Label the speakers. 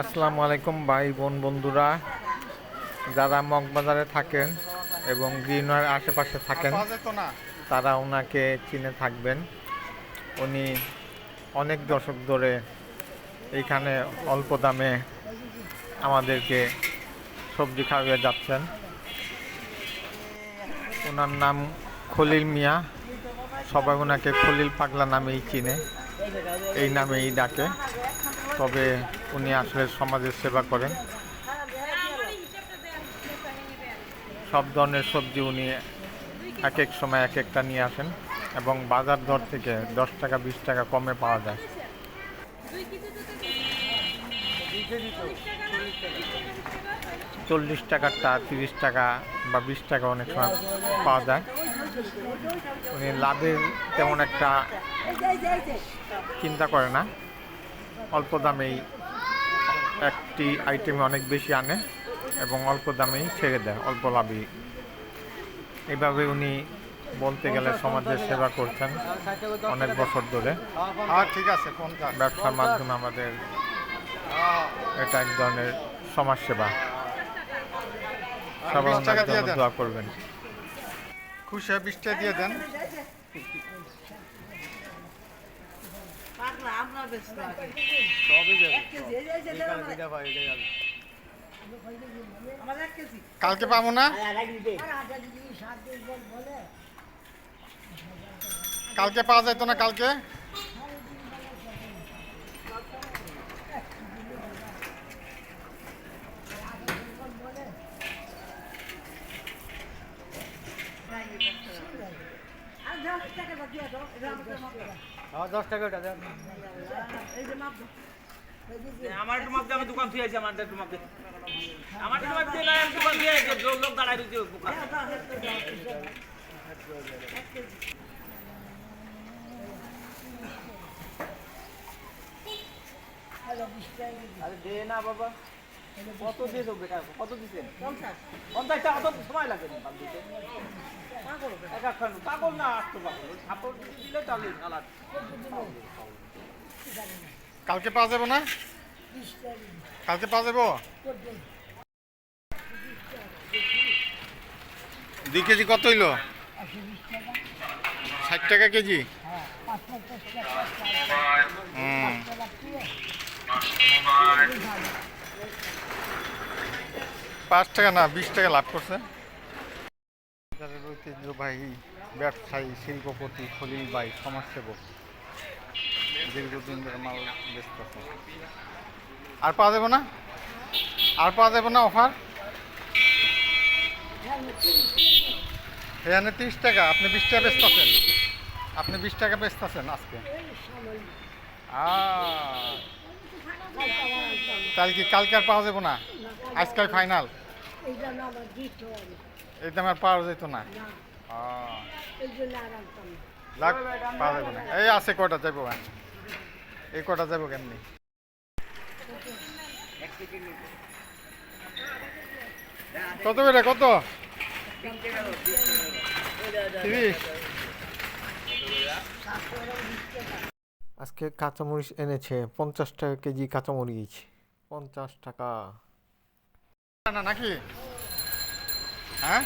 Speaker 1: আসসালামু আলাইকুম ভাই বোন বন্ধুরা যারা মগবাজারে থাকেন এবং গ্রিনওয়ার আশেপাশে থাকেন
Speaker 2: না।
Speaker 1: তারা ওনাকে চিনে থাকবেন। উনি অনেক দশক ধরে এইখানে অল্প দামে আমাদেরকে সবজি খাওয়িয়ে যাচ্ছেন। ওনার নাম খলিল মিয়া। সবাই ওনাকে খলিল পাগলা নামেই চিনে। এই নামেই ডাকে। তবে উনি আসলে সমাজের সেবা করেন। সব ধরনের সবজি উনি এক এক সময় এক একটা নিয়ে আসেন এবং বাজার দর থেকে দশ টাকা, বিশ টাকা কমে পাওয়া যায়। চল্লিশ টাকারটা তিরিশ টাকা বা বিশ টাকা অনেক সময় পাওয়া যায়। উনি লাভের তেমন একটা চিন্তা করে না। অল্প দামেই একটি আইটেমে অনেক বেশি আনে এবং অল্প দামেই ছেড়ে দেয়, অল্প লাভই। এইভাবে উনি বলতে গেলে সমাজের সেবা করছেন অনেক বছর ধরে
Speaker 2: হ্যাঁ ঠিক আছে
Speaker 1: ব্যবসার মাধ্যমে আমাদের এটা এক ধরনের সমাজসেবা সবাই
Speaker 2: বিশ দিয়ে
Speaker 1: করবেন
Speaker 2: খুশি হয়ে বিশটা দিয়ে দেন। কালকে পাবো না কালকে পাওয়া যেত না কালকে?
Speaker 3: দশ দিয়ে
Speaker 4: টাকা ওটা দেন।
Speaker 3: এই যে মাপ দাও।
Speaker 4: আমার একটু মাপ দিয়ে আমি দোকান থুয়ে আছি আমার একটু মাপ দে। আমার একটু মাপ দিয়ে দোকান থুয়ে আছি লোক দাঁড়ায় রয়েছে আরে দে না বাবা। কত কত সময় না না
Speaker 2: কালকে পাওয়া যাব না? কালকে পাওয়া যাব? দুই কেজি কত হইল? ষাট টাকা কেজি। পাঁচ টাকা না, বিশ টাকা লাভ করছে। বাজারের ঐতিহ্যবাহী ব্যবসায়ী, শিল্পপতি, খলিল বাই সমাজসেবক। দীর্ঘদিন ধরে মাল বেচতেছে আর পাওয়া যাবে না? আর পাওয়া যাবে না অফার? এখানে তিরিশ টাকা আপনি বিশ টাকা বেচতেছেন। আপনি বিশ টাকা বেচতেছেন আজকে। আহ, তাহলে কি কালকে আর পাওয়া যাবে না? আজকাল ফাইনাল এই দামে আর পাওয়া যেত না। লাগ পাওয়া যাবে না। এই আছে কটা যাব এই কটা যাব কেমনি? কত করে কত?
Speaker 1: আজকে কাঁচামরিচ এনেছে পঞ্চাশ টাকা কেজি কাঁচামরিচ পঞ্চাশ টাকা।
Speaker 2: না নাকি? হ্যাঁ?